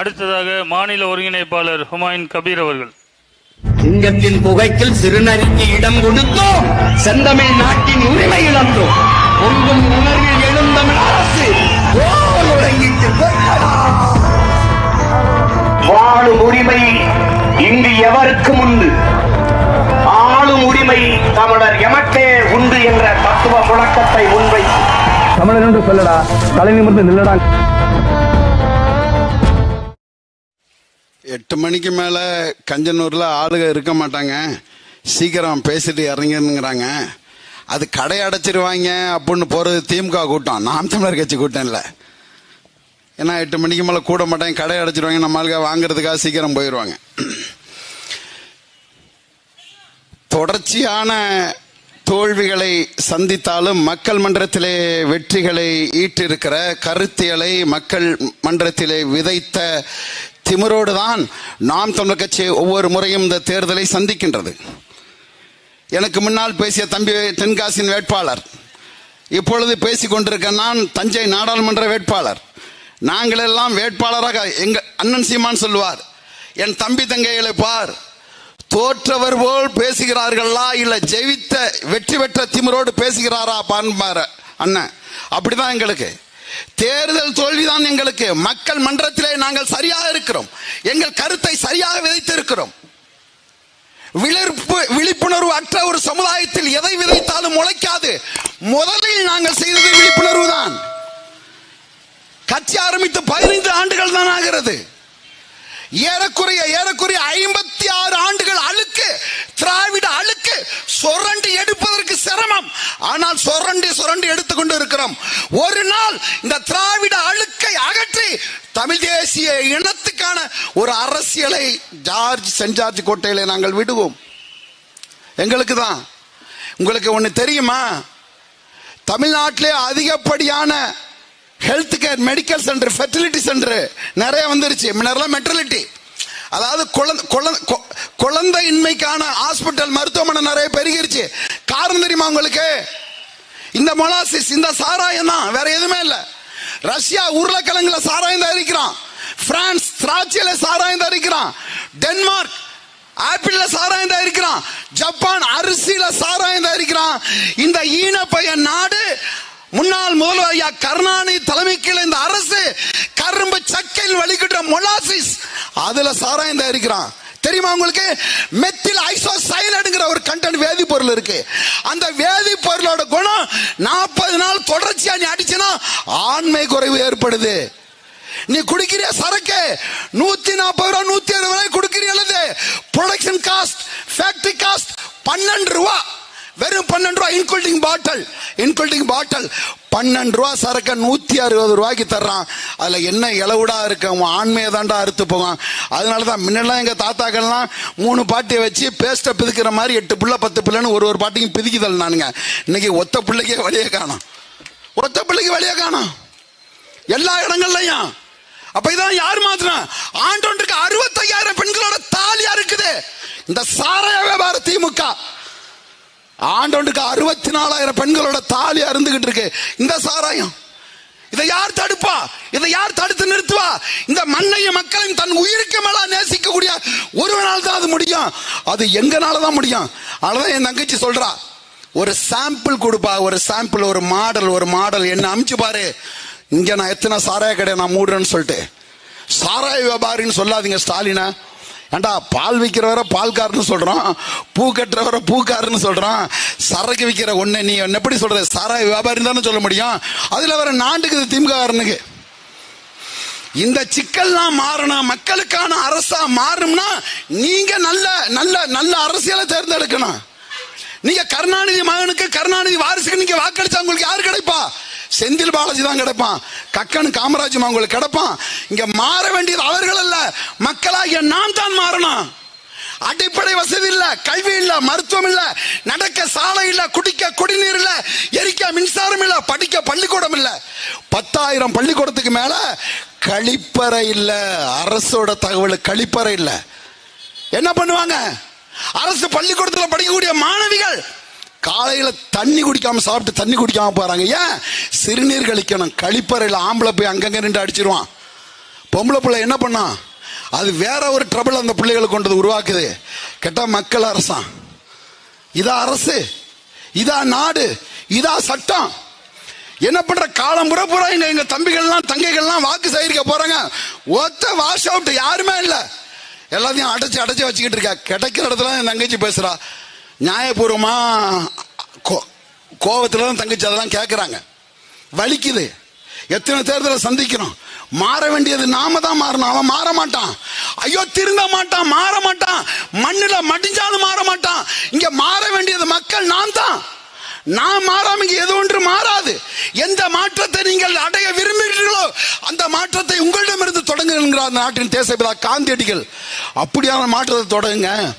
அடுத்ததாக மாநில ஒருங்கிணைப்பாளர் ஹுமாயூன் கபீர் அவர்கள். சிங்கத்தின் புகைக்கில் சிறுநரிக்கு இடம் கொடுத்தோம். செந்தமிழ் நாட்டின் உரிமை இழந்தோம். பொங்கும் உணர்வில் எழுந்தமிழ் அரசு உறங்கிட்டு. வாழும் உரிமை இங்கு எவருக்கும் உண்டு? ஆளும் உரிமை தமிழர் எமக்கே உண்டு என்ற தத்துவ முழக்கத்தை முன்வைத்து. தமிழன் என்று சொல்லடா தலை நிமிர்ந்து நில்லடா. எட்டு மணிக்கு மேலே கஞ்சனூரில் ஆளுக இருக்க மாட்டாங்க. சீக்கிரம் பேசிட்டு இறங்குங்கிறாங்க அது கடை அடைச்சிருவாங்க அப்படின்னு போகிறது திமுக கூட்டம். நாம் தமிழர் கட்சி கூட்டம் இல்லை. ஏன்னா எட்டு மணிக்கு மேலே கூட மாட்டாங்க கடை அடைச்சிருவாங்க நம்ம வாங்குறதுக்காக சீக்கிரம் போயிடுவாங்க தொடர்ச்சியான தோல்விகளை சந்தித்தாலும் மக்கள் மன்றத்திலே வெற்றிகளை ஈட்டிருக்கிற கருத்தியலை மக்கள் மன்றத்திலே விதைத்த திமிரோடு தான் நாம் தமிழர் கட்சி ஒவ்வொரு முறையும் இந்த தேர்தலை சந்திக்கின்றது. எனக்கு முன்னால் பேசிய தம்பி தென்காசியின் வேட்பாளர். இப்பொழுது பேசி கொண்டிருக்க நான் தஞ்சை நாடாளுமன்ற வேட்பாளர். நாங்கள் எல்லாம் வேட்பாளராக எங்க அண்ணன் சீமான் சொல்லுவார் என் தம்பி தங்கைகளை பார். தோற்றவர் போல் பேசுகிறார்களா? இல்ல ஜெயித்த வெற்றி பெற்ற திமிரோடு பேசுகிறாரா? பாரு அண்ணன் அப்படிதான் எங்களுக்கு. தேர்தல் தோல்விதான் எங்களுக்கு. மக்கள் மன்றத்திலே நாங்கள் சரியாக இருக்கிறோம். எங்கள் கருத்தை சரியாக விதைத்திருக்கிறோம். விழிப்பு விழிப்புணர்வு அற்ற ஒரு சமுதாயத்தில் எதை விதைத்தாலும் முளைக்காது. முதலில் நாங்கள் செய்தது விழிப்புணர்வு தான். கட்சி ஆரம்பித்து பதினைந்து ஆண்டுகள் தான் ஆகிறது. ஏறக்குறைய ஏறக்குறைய ஐம்பத்தி ஆறு ஆண்டுகள் அழுக்கு ஆனால் சுரண்டி சுரண்டி எடுத்துக்கொண்டு இருக்கிறோம் ஒரு நாள் இந்த திராவிட அழுக்கை அகற்றி தமிழ் தேசிய இனத்துக்கான ஒரு அரசியலை ஜார்ஜ் சென்ட் ஜார்ஜ் கோட்டையில நாங்கள் விடுவோம். எங்களுக்கு தான். உங்களுக்கு ஒன்று தெரியுமா? தமிழ்நாட்டிலே அதிகப்படியான health care medical centre fertility centre நிறைய வந்துருச்சு. முன்னரெல்லாம் மெட்டர்லிட்டி அதாவது குழந்தை குழந்தை கொ- குழந்தையின்மைக்கான ஹாஸ்பிட்டல் மருத்துவமனை நிறைய பெருகிருச்சு. காரணம் தெரியுமா உங்களுக்கு? இந்த மொலாசிஸ் இந்த சாராயம் தான் வேற எதுவுமே இல்லை. ரஷ்யா உருளைக்கிழங்குல சாராயம் தயாரிக்கிறான். பிரான்ஸ் திராட்சையில சாராயம் தயாரிக்கிறான். டென்மார்க் ஆப்பிள்ல சாராயம் தயாரிக்கிறான். ஜப்பான் அரிசியில சாராயம் தயாரிக்கிறான். இந்த ஈன பையன் நாடு முன்னாள் முதல்வர் ஐயா கருணாநிதி தலைமைக்கு இந்த அரசு கரும்பு சக்கையில் வலிக்கிற மொலாசிஸ் அதுல சாராயம் தயாரிக்கிறான். தெரியுமா உங்களுக்கு? மெத்தில் ஐசோசைலடுங்கிற ஒரு கண்டென்ட் வேதிப்பொருள் இருக்கு. அந்த வேதிப்பொருளோட குணம் நாற்பது நாள் தொடர்ச்சியா நீ அடிச்சுனா ஆண்மை குறைவு ஏற்படுது. நீ குடிக்கிற சரக்கு? நூத்தி நாற்பது ரூபா நூத்தி அறுபது ரூபாய் குடிக்கிறீங்களது ப்ரொடக்ஷன் காஸ்ட் ஃபேக்டரி காஸ்ட் பன்னெண்டு ரூபா. வெறும் பன்னெண்டு ரூபா இன்குல்டிங் பாட்டில் இன்குல்டிங் பாட்டில் பன்னெண்டு ரூபா சரக்கை நூற்றி அறுபது ரூபாய்க்கு தர்றான். அதில் என்ன இளவுடா இருக்கு? அவன் ஆண்மையை தாண்டா அறுத்து போவான். அதனால தான் முன்னெல்லாம் எங்கள் தாத்தாக்கள்லாம் மூணு பாட்டியை வச்சு பேஸ்ட்டை பிதுக்கிற மாதிரி எட்டு பிள்ளை பத்து பிள்ளைன்னு ஒரு ஒரு பாட்டியும் பிதுக்கிதல் நானுங்க இன்னைக்கு ஒத்த பிள்ளைக்கே வழியே காணோம். ஒத்த பிள்ளைக்கு வழியே காணோம். எல்லா இடங்கள்லையும். அப்ப இதான் யார் மாத்தினா? ஆண்டொன்றுக்கு அறுபத்தையாயிரம் பெண்களோட தாலியா இருக்குது. இந்த சாராய வியாபார திமுக. ஆண்டவனுக்கு அறுபத்தி நாலாயிரம் பெண்களோட தாலி அருந்துகிட்டு இருக்கு. இந்த சாராயம். இதை யார் தடுப்பா? இதை யார் தடுத்து நிறுத்துவா? இந்த மண்ணையும் மக்களையும் தன் உயிருக்கு மேல நேசிக்கக்கூடிய ஒருவனால் தான் அது முடியும். அது எங்கனால தான் முடியும்? அதனால என் தங்கச்சி சொல்றா. ஒரு சாம்பிள் கொடுப்பா. ஒரு சாம்பிள் ஒரு மாடல் ஒரு மாடல் என்ன அமிச்சு பாரு. இங்க நான் எத்தனை சாராய கடை நான் மூடுறேன்னு சொல்லிட்டு. சாராய வியாபாரின்னு சொல்லாதீங்க ஸ்டாலினா. ஏண்டா பால் விற்கிறவரை பால்காரன்னு சொல்கிறான் பூ கட்டுறவரை பூக்காரன்னு சொல்கிறான் சரக்கு விற்கிற ஒன்று நீ என்ன எப்படி சொல்கிற சாராய வியாபாரி தானே சொல்ல முடியும்? அதில் வர நாட்டுக்கு திமுககாரனுக்கு. இந்த சிக்கல்லாம் மாறணும். மக்களுக்கான அரசா மாறும்னா நீங்க நல்ல நல்ல நல்ல அரசியலை தேர்ந்தெடுக்கணும். நீங்க கருணாநிதி மகனுக்கு கருணாநிதி வாரிசுக்கு நீங்க வாக்களிச்சா உங்களுக்கு யாரு கிடைப்பா? செந்தில் பாலாஜி தான் கிடப்பான். கக்கன் காமராஜ் உங்களுக்கு கிடப்பான். இங்க மாற வேண்டியது அவர்கள் அல்ல. மக்களாகிய நாம் தான் மாறணும். அடிப்படை வசதி இல்ல கல்வி இல்ல மருத்துவம் இல்ல நடக்க சாலை இல்ல குடிக்க குடிநீர் இல்ல எரிக்க மின்சாரம் இல்ல படிக்க பள்ளிக்கூடம் இல்ல. பத்தாயிரம் பள்ளிக்கூடத்துக்கு மேல கழிப்பறை இல்ல. அரசோட தகவல் கழிப்பறை இல்ல. என்ன பண்ணுவாங்க? அரசு பள்ளிக்கூடத்தில் படிக்கக்கூடிய மாணவிகள் காலையில தண்ணி குடிக்காம சாப்பிட்டு தண்ணி குடிக்காம போறாங்க. ஏன்? சிறுநீர் கழிக்கணும். கழிப்பறையில் ஆம்பளை போய் அங்கங்க நின்று அடிச்சிருவான். பொம்பளை பிள்ளை என்ன பண்ணான் அது வேற ஒரு ட்ரபிள் அந்த பிள்ளைகளை கொண்டது உருவாக்குது. கேட்டா மக்கள் அரசான் இதா அரசு. இதா நாடு. இதா சட்டம். என்ன பண்ற? காலம் புற பூரா எங்க எங்க தம்பிகள்லாம் தங்கைகள்லாம் வாக்கு சேகரிக்க போறாங்க. ஒத்த வாஷ் அவுட் யாருமே இல்லை. எல்லாத்தையும் அடைச்சு அடைச்சு வச்சுக்கிட்டு இருக்கா. கிடைக்கிற இடத்துல என் தங்கச்சி பேசுறா. நியாயபூர்வமா கோ- தான் தங்கச்சி அதெல்லாம் கேட்குறாங்க வலிக்குது. எத்தனை தேர்தலை சந்திக்கிறோம். மாற வேண்டியது நாம தான் மாறணும். அவன் மாற மாட்டான். ஐயோ திருந்த மாட்டான் மாற மாட்டான். மண்ணில் மடிஞ்சாலும் மாற மாட்டான். இங்க மாற வேண்டியது மக்கள் நான் தான். நான் மாறாம இங்க எது ஒன்று மாறாது. எந்த மாற்றத்தை நீங்கள் அடைய விரும்புகிறீர்களோ அந்த மாற்றத்தை உங்களிடமிருந்து தொடங்குகிறார் அந்த நாட்டின் தேசபிதா காந்தியடிகள். அப்படியான மாற்றத்தை தொடங்குங்க.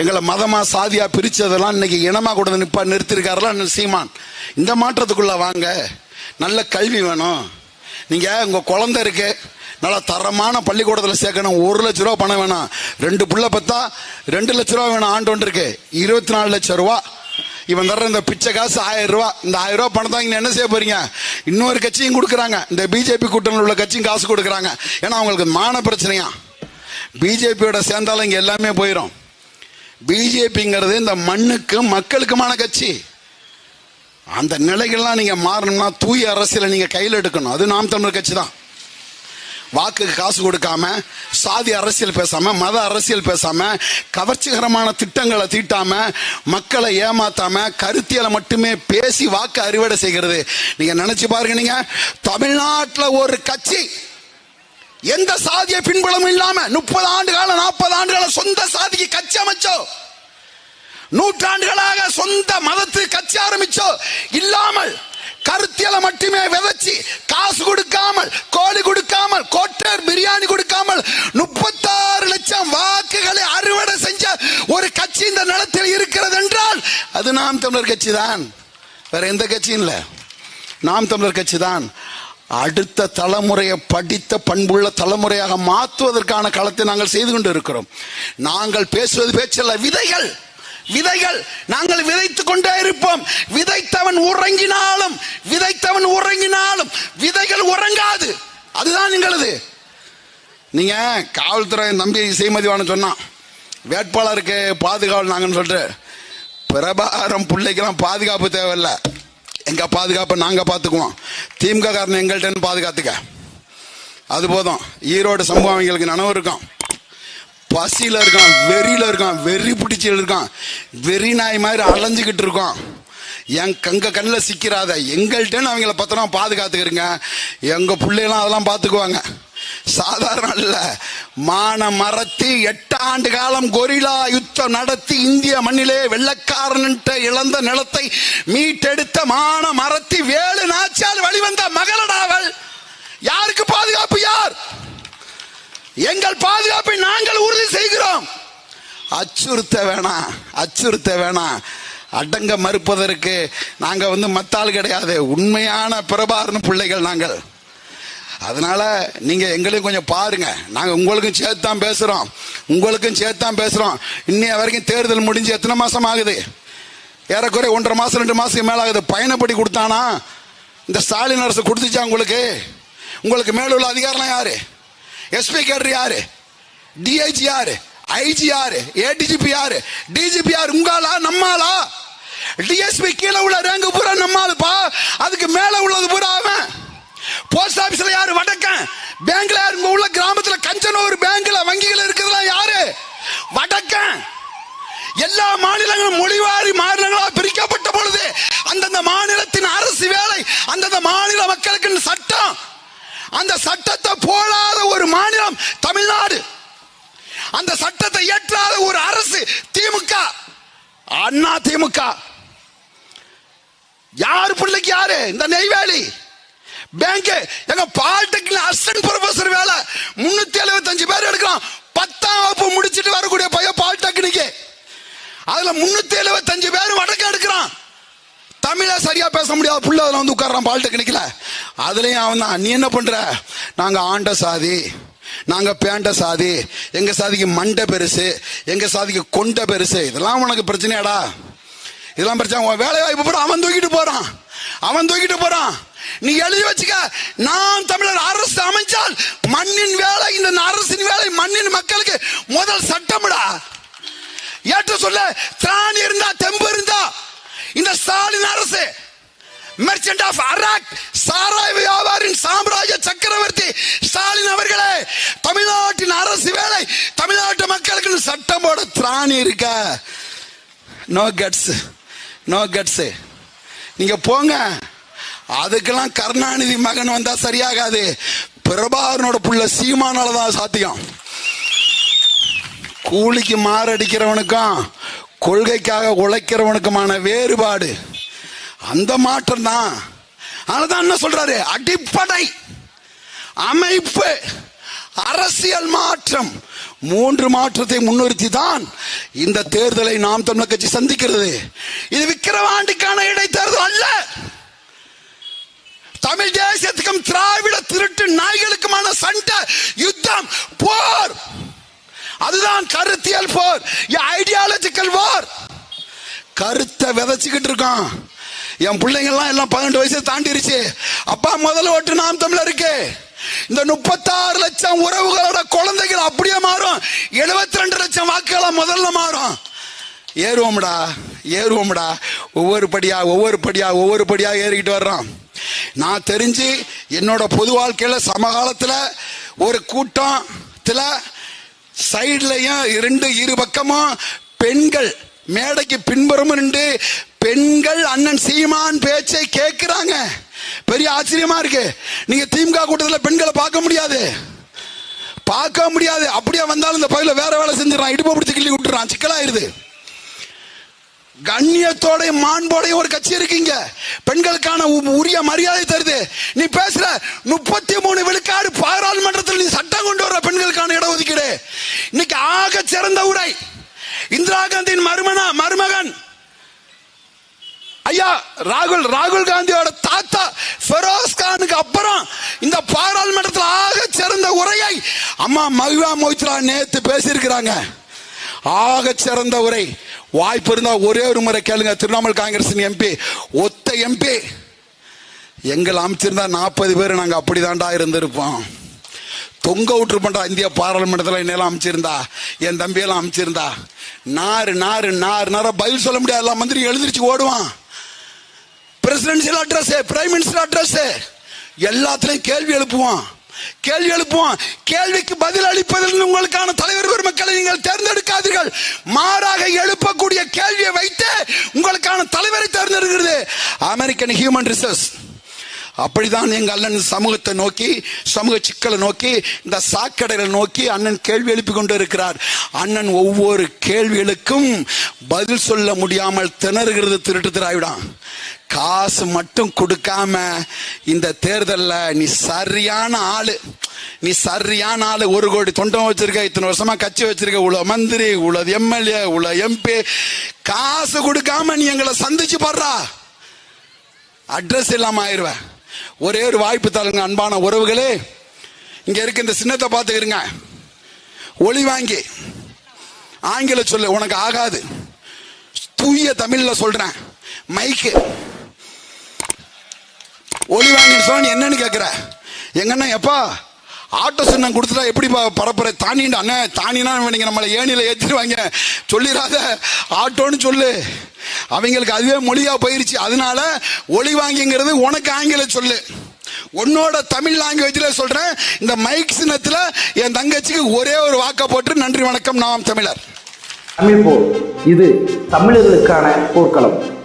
எங்களை மதமா சாதியா பிரிச்சதெல்லாம் இன்னைக்கு இனமா கூட நிப்பா நிறுத்திருக்காருல சீமான். இந்த மாற்றத்துக்குள்ள வாங்க. நல்ல கல்வி வேணும். நீங்க உங்க குழந்தை இருக்கு. நல்லா தரமான பள்ளிக்கூடத்தில் சேர்க்கணும். ஒரு லட்ச ரூபா பணம் வேணாம். ரெண்டு புள்ள பத்தா ரெண்டு லட்ச ரூபா வேணும். ஆண்டு ஒன்று இருக்கு. இருபத்தி நாலு லட்சம் ரூபா. இவன் தர்ற இந்த பிச்சை காசு ஆயிரம் ரூபா. இந்த ஆயிரம் ரூபா பணத்தை இங்க என்ன செய்ய போறீங்க? இன்னொரு கட்சியும் கொடுக்குறாங்க. இந்த பிஜேபி கூட்டணியில் உள்ள கட்சியும் காசு கொடுக்குறாங்க. ஏன்னா அவங்களுக்கு மான பிரச்சனையா? பிஜேபியோட சேர்ந்தாலும் இங்க எல்லாமே போயிடும் பிஜேபிங்கிறது இந்த மண்ணுக்கும் மக்களுக்குமான கட்சி. அந்த நிலைகள்லாம் நீங்கள் மாறணும்னா தூய அரசியலை நீங்கள் கையில் எடுக்கணும். அது நாம் தமிழர் கட்சி தான். வாக்குக்கு காசு கொடுக்காம சாதி அரசியல் பேசாம மத அரசியல் பேசாம கவர்ச்சிகரமான திட்டங்களை தீட்டாம மக்களை ஏமாத்தாம கருத்தியலை மட்டுமே பேசி வாக்கு அறுவடை செய்கிறது. நீங்க நினைச்சு பாருங்க நீங்க தமிழ்நாட்டில் ஒரு கட்சி எந்த சாதிய பின்புலம் இல்லாம முப்பது ஆண்டு காலம் நாற்பது ஆண்டு காலம் சொந்த சாதிக்கு கட்சி அமைச்சோ? நூற்றாண்டுகளாக சொந்த மதத்துக்கு கட்சி ஆரம்பிச்சோ? இல்லாமல் கருத்தியலை மட்டுமே விதைச்சு காசு கொடுக்காமல் கோழி கொடுக்காமல் கோட்டர் பிரியாணி கொடுக்காமல் முப்பத்தாறு லட்சம் வாக்குகளை அறுவடை செஞ்ச ஒரு கட்சி இந்த நிலத்தில் இருக்கிறது என்றால் அது நாம் தமிழர் கட்சி தான் வேற எந்த கட்சியும் இல்லை. நாம் தமிழர் கட்சி தான் அடுத்த தலைமுறையை படித்த பண்புள்ள தலைமுறையாக மாற்றுவதற்கான களத்தை நாங்கள் செய்து கொண்டு இருக்கிறோம் நாங்கள் பேசுவது பேச்சல்ல விதைகள் விதைகள். நாங்கள் விதைத்து கொண்டே இருப்போம். விதைத்தவன் உறங்கினாலும் விதைத்தவன் உறங்கினாலும் விதைகள் உறங்காது. அதுதான் எங்களது. நீங்க காவல்துறை நம்பி செய்மதிவான சொன்னான் வேட்பாளருக்கு பாதுகாவல் நாங்கன்னு சொல்லிட்டு பிரபாரம் பிள்ளைக்கெல்லாம் பாதுகாப்பு தேவையில்லை. எங்க பாதுகாப்பை நாங்க பார்த்துக்குவோம். திமுக காரன் எங்கள்கிட்ட பாதுகாத்துக்க. அது போதும். ஈரோடு சம்பவம் அவங்களுக்கு நனவு இருக்கும். பசியில இருக்கான் வெறியில இருக்கான் வெறி பிடிச்சி இருக்கான் வெறி நாய் மாதிரி அலைஞ்சுக்கிட்டு இருக்கோம். என் கங்க கண்ணில் சிக்கிறாத எங்கள்கிட்ட அவங்கள பத்திரமா பாதுகாத்துக்கிறீங்க. எங்க பிள்ளைலாம் அதெல்லாம் பார்த்துக்குவாங்க. சாதாரண அல்ல. மான மரத்தி எட்டு ஆண்டு காலம் கொரிலா யுத்தம் நடத்தி இந்திய மண்ணிலே வெள்ளக்காரன் இழந்த நிலத்தை மீட்டெடுத்த மான மரத்தி வேலு நாச்சால் வழிவந்த மகளடாவல். யாருக்கு பாதுகாப்பு யார்? எங்கள் பாதுகாப்பை நாங்கள் உறுதி செய்கிறோம். அச்சுறுத்த வேணாம் அச்சுறுத்த வேணாம். அடங்க மறுப்பதற்கு நாங்கள் வந்து மத்தாள் கிடையாது. உண்மையான பிரபாரண பிள்ளைகள் நாங்கள். அதனால நீங்க எங்களையும் கொஞ்சம் பாருங்க. நாங்க உங்களுக்கும் சேர்த்து தான் பேசுறோம். உங்களுக்கும் சேர்த்து தான் பேசுறோம். இன்னைய வரைக்கும் தேர்தல் முடிஞ்சு எத்தனை மாசம் ஆகுது? ஏறக்குறைய ஒன்றரை மாசம் ரெண்டு மாதத்துக்கு மேலே ஆகுது. பயணப்படி கொடுத்தானா? இந்த ஸ்டாலின் அரசு கொடுத்துச்சா உங்களுக்கு? உங்களுக்கு மேலுள்ள அதிகாரம் யாரு? எஸ்பி கேடர் யாரு? டிஐஜி யாரு? ஐஜி யாரு? ஏடிஜிபி யாரு? டிஜிபி யாரு? உங்காலா நம்மாலா டிஎஸ்பி கீழே உள்ள ரேங்கு பூரா நம்மாலுப்பா அதுக்கு மேல உள்ளது பூரா அவன். போஸ்ட் ஆபீஸ்ல யாரு வடக்கன்? பேங்க்ல யாரு? உங்க உள்ள கிராமத்துல கஞ்சனூர் பேங்க்ல வங்கிகள் இருக்கிறதுலாம் யாரு? வடக்கன். எல்லா மாநிலங்களும் மொழிவாரி மாநிலங்களா பிரிக்கப்பட்ட பொழுது அந்தந்த மாநிலத்தின் அரசு வேலை அந்தந்த மாநில மக்களுக்கு சட்டம். அந்த சட்டத்தை போடாத ஒரு மாநிலம் தமிழ்நாடு. அந்த சட்டத்தை இயற்றாத ஒரு அரசு திமுக. அண்ணா திமுக. யார் பிள்ளைக்கு யாரு? இந்த நெய்வேலி. பேங்க் எங்க பாலிடெக்னிக் அசிஸ்டன்ட் ப்ரொஃபசர் வேலை. முன்னூத்தி எழுபத்தஞ்சு பேர் எடுக்கலாம் பத்தாம் வகுப்பு முடிச்சிட்டு வரக்கூடிய பையன் பாலிடெக்னிக் அதுல முன்னூத்தி எழுபத்தஞ்சு பேர் வடக்கு எடுக்கிறான். தமிழை சரியா பேச முடியாத புள்ள அதெல்லாம் வந்து உட்கார்றான் பாலிடெக்னிக்ல. அதுலயும் அவன் தான். நீ என்ன பண்ற? நாங்க ஆண்ட சாதி. நாங்க பேண்ட சாதி. எங்க சாதிக்கு மண்டை பெருசு. எங்க சாதிக்கு கொண்ட பெருசு. இதெல்லாம் உனக்கு பிரச்சனையாடா. இதெல்லாம் பிரச்சனை. வேலை வாய்ப்பு அவன் தூக்கிட்டு போறான். அவன் தூக்கிட்டு போறான். நீ எழுதி வச்சுக்க. நாம் தமிழர் அரசு அமைச்சால் மண்ணின் வேலை இந்த அரசின் வேலை மண்ணின் மக்களுக்கு முதல் சட்டம்டா. ஏற்ற சொல்ல திராணி இருந்தா தெம்பு இருந்தா இந்த ஸ்டாலின் அரசு மெர்ச்சன்ட் ஆஃப் அராக் சாராய் வியாபாரின் சாம்ராஜ்ய சக்கரவர்த்தி ஸ்டாலின் அவர்களே தமிழ்நாட்டின் அரசு வேலை தமிழ்நாட்டு மக்களுக்கு சட்டம் போட திராணி இருக்க. நோ கட்ஸ் நோ கட்ஸ் நீங்க போங்க. அதுக்கெல்லாம் கருணாநிதி மகன் வந்தா சரியாகாது. பிரபாகரனோட புள்ள சீமானால தான் சாத்தியம். கூலிக்கு மாரடிக்கிறவனுக்கும் கொள்கைக்காக உழைக்கிறவனுக்குமான வேறுபாடு. அந்த மாற்றம் தான். அதனாலதான் என்ன சொல்றாரு? அடிப்படை அமைப்பு அரசியல் மாற்றம். மூன்று மாற்றத்தை முன்னிறுத்தி தான் இந்த தேர்தலை நாம் தமிழர் கட்சி சந்திக்கிறது. இது விக்கிரவாண்டிக்கான இடைத்தேர்தல் அல்ல. தமிழ் தேசியத்துக்கும் திராவிட திருட்டு நாய்களுக்குமான சண்டை யுத்தம் போர். அதுதான் கருத்தியல் போர். ஐடியாலஜிக்கல் வார் கருத்தை விதைச்சுக்கிட்டு இருக்கோம். என் பிள்ளைங்கள்லாம் எல்லாம் பன்னெண்டு வயசு தாண்டிருச்சு. அப்பா முதல்ல ஓட்டு நாம் தமிழருக்கு. இந்த முப்பத்தாறு லட்சம் உறவுகளோட குழந்தைகள் அப்படியே மாறும். எழுபத்தி ரெண்டு லட்சம் வாக்குகளா முதல்ல மாறும். ஏறுவோம்டா ஏறுவோம்டா. ஒவ்வொரு படியா ஒவ்வொரு படியா ஒவ்வொரு படியா ஏறிக்கிட்டு வர்றோம். நான் தெரிஞ்சு என்னோட பொது வாழ்க்கையில் சமகாலத்தில் ஒரு கூட்டத்தில் சைட்லையும் இரண்டு இரு பக்கமும் பெண்கள் மேடைக்கு பின்புறமும் நின்று பெண்கள் அண்ணன் சீமான் பேச்சை கேட்கிறாங்க பெரிய ஆச்சரியமா இருக்கு. நீங்க திமுக கூட்டத்தில் பெண்களை பார்க்க முடியாது. பார்க்க முடியாது. அப்படியே வந்தாலும் இந்த பகுதியில் வேற வேலை செஞ்சிடறான். இடுப்பு பிடிச்சி கிள்ளி விட்டுறான். சிக்கலாயிருது. கண்ணியத்தோட மாண்போட ஒரு கட்சி இருக்கீங்க. பெண்களுக்கான உரிய மரியாதை தருது. நீ பேசுற முப்பத்தி மூணு விழுக்காடு பாராளுமன்றத்தில் நீ சட்டம் கொண்டு வர பெண்களுக்கான இடஒதுக்கீடு. இன்னைக்கு ஆக சிறந்த உரை. இந்திரா காந்தியின் மருமனா மருமகன். ஐயா ராகுல் ராகுல் காந்தியோட தாத்தா ஃபெரோஸ் கானுக்கு அப்புறம் இந்த பாராளுமன்றத்தில் ஆக சிறந்த உரையை அம்மா மகிழா மோத்ரா நேத்து பேசியிருக்கிறாங்க. ஆக சிறந்த உரை. வாய்ப்பு இருந்தால் ஒரே ஒரு முறை கேளுங்க. திரிணாமுல் காங்கிரஸ் எம்பி ஒத்த எம்பி எங்களை அமைச்சிருந்தா நாற்பது பேர் நாங்க அப்படிதான்டா இருந்திருப்போம். தொங்க விட்டுருப்போம்டா இந்திய பாராளுமன்றத்தில் என்னெல்லாம் அமைச்சிருந்தா. என் தம்பியெல்லாம் அமைச்சிருந்தா. நாறு நாறு நாறு நார பதில் சொல்ல முடியாது. எல்லாம் மந்திரி எழுந்திருச்சு ஓடுவான். Presidential address prime minister address எல்லாத்துலேயும் கேள்வி எழுப்புவான். கேள்வி எழுப்புவோம் கேள்விக்கு பதில் அளிப்பதில் உங்களுக்கான தலைவர் பெருமக்களை நீங்கள் தேர்ந்தெடுக்காதீர்கள். மாறாக எழுப்பக்கூடிய கேள்வியை வைத்து உங்களுக்கான தலைவரை தேர்ந்தெடுக்கிறது. அமெரிக்கன் ஹியூமன் ரிசர்ஸ் அப்படிதான் எங்கள் அண்ணன் சமூகத்தை நோக்கி சமூக சிக்கலை நோக்கி இந்த சாக்கடைகளை நோக்கி அண்ணன் கேள்வி எழுப்பி கொண்டு இருக்கிறார். அண்ணன் ஒவ்வொரு கேள்விகளுக்கும் பதில் சொல்ல முடியாமல் திணறுகிறது திருட்டு திராவிடான் காசு மட்டும் கொடுக்காம இந்த தேர்தலில் நீ சரியான ஆளு. நீ சரியான ஆளு. ஒரு கோடி தொண்டம் வச்சிருக்க இத்தனை வருஷமா கட்சி வச்சிருக்க உள்ள மந்திரி உள்ள எம்எல்ஏ உள்ள எம்பி. காசு கொடுக்காம நீ எங்களை சந்திச்சு படுறா. அட்ரஸ் இல்லாம ஆயிருவேன் ஒரே ஒரு வாய்ப்பு தருங்க அன்பான உறவுகளே. இங்க இருக்க இந்த சின்னத்தை பார்த்துக்கிறங்க ஒளி வாங்கி. ஆங்கில சொல்லு உனக்கு ஆகாது. தூய தமிழ்ல சொல்றேன். மைக்கு ஒளி வாங்கின்னு என்னன்னு கேட்குற எங்கன்னா எப்பா ஆட்டோ சின்னம் கொடுத்துட்டா எப்படி பரப்புற? தானிண்டு அண்ணன் தானினா நீங்கள் நம்மளை ஏனியில் ஏற்றிடுவாங்க சொல்லிடாத ஆட்டோன்னு சொல்லு. அவங்களுக்கு அதுவே மொழியாக போயிருச்சு. அதனால ஒளி வாங்கிங்கிறது உனக்கு ஆங்கில சொல்லு. உன்னோட தமிழ் லாங்குவேஜில் சொல்கிறேன் இந்த மைக் சின்னத்தில் என் தங்கச்சிக்கு ஒரே ஒரு வாக்கை போட்டு நன்றி வணக்கம். நாம் தமிழர். தமிழ் போர். இது தமிழர்களுக்கான போர்க்களம்.